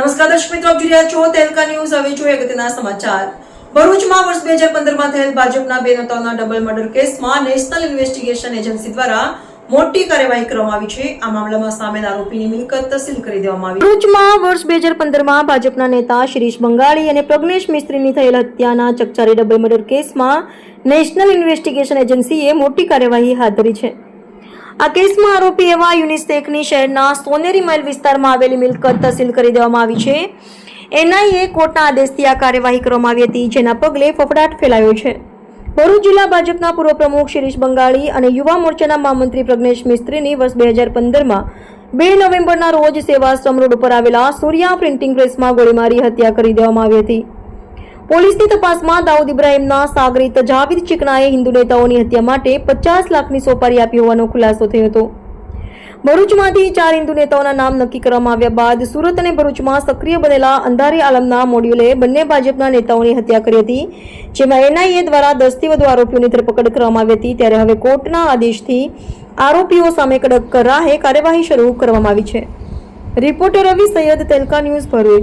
નમસ્કાર દર્શક મિત્રો, આપ રહ્યા છો તેલકા ન્યૂઝ. હવે જોઈએ અગત્યના સમાચાર. ભરૂચમાં વર્ષ બે હજાર પંદરમાં થયેલ ભાજપના બે નેતાઓના ડબલ મર્ડર કેસમાં નેશનલ ઇન્વેસ્ટિગેશન એજન્સી દ્વારા મોટી કાર્યવાહી કરવામાં આવી છે. આ મામલામાં સામેલ આરોપીની મિલકત સીલ કરી દેવામાં આવી. ભરૂચમાં વર્ષ બે હજાર પંદરમાં ભાજપના નેતા શિરીષ બંગાળી અને પ્રજ્ઞેશ મિસ્ત્રીની થયેલ હત્યાના ચકચારી ડબલ મર્ડર કેસમાં નેશનલ ઇન્વેસ્ટિગેશન એજન્સીએ મોટી કાર્યવાહી હાથ ધરી છે. આ કેસમાં આરોપી એવા યુનિસેકની શહેરના સોનેરી મહેલ વિસ્તારમાં આવેલી મિલકત તહસીલ કરી દેવામાં આવી છે. એનઆઈએ કોર્ટના આદેશથી આ કાર્યવાહી કરવામાં આવી હતી, જેના પગલે ફફડાટ ફેલાયો છે. ભરૂચ જિલ્લા ભાજપના પૂર્વ પ્રમુખ શિરીષ બંગાળી અને યુવા મોરચાના મહામંત્રી પ્રજ્ઞેશ મિસ્ત્રીની વર્ષ બે હજાર પંદરમાં બે નવેમ્બરના રોજ સેવાશ્રમ રોડ ઉપર આવેલા સૂર્યા પ્રિન્ટિંગ પ્રેસમાં ગોળીમારી, હત્યા કરી દેવામાં આવી હતી. પોલીસની તપાસમાં દાઉદ ઇબ્રાહિમના સાગરીત જાવેદ ચિકનાએ હિન્દુ નેતાઓની હત્યા માટે પચાસ લાખની સોપારી આપી હોવાનો ખુલાસો થયો હતો. ભરૂચમાંથી ચાર હિન્દુ નેતાઓના નામ નક્કી કરવામાં આવ્યા બાદ સુરત અને ભરૂચમાં સક્રિય બનેલા અંધારી આલમના મોડ્યુલે બંને ભાજપના નેતાઓની હત્યા કરી હતી, જેમાં એનઆઈએ દ્વારા દસથી વધુ આરોપીઓની ધરપકડ કરવામાં આવી હતી, ત્યારે હવે કોર્ટના આદેશથી આરોપીઓ સામે કડક રાહે કાર્યવાહી શરૂ કરવામાં આવી છે. રિપોર્ટર રવિ સૈયદ તેલકા ન્યૂઝ ભરૂચ.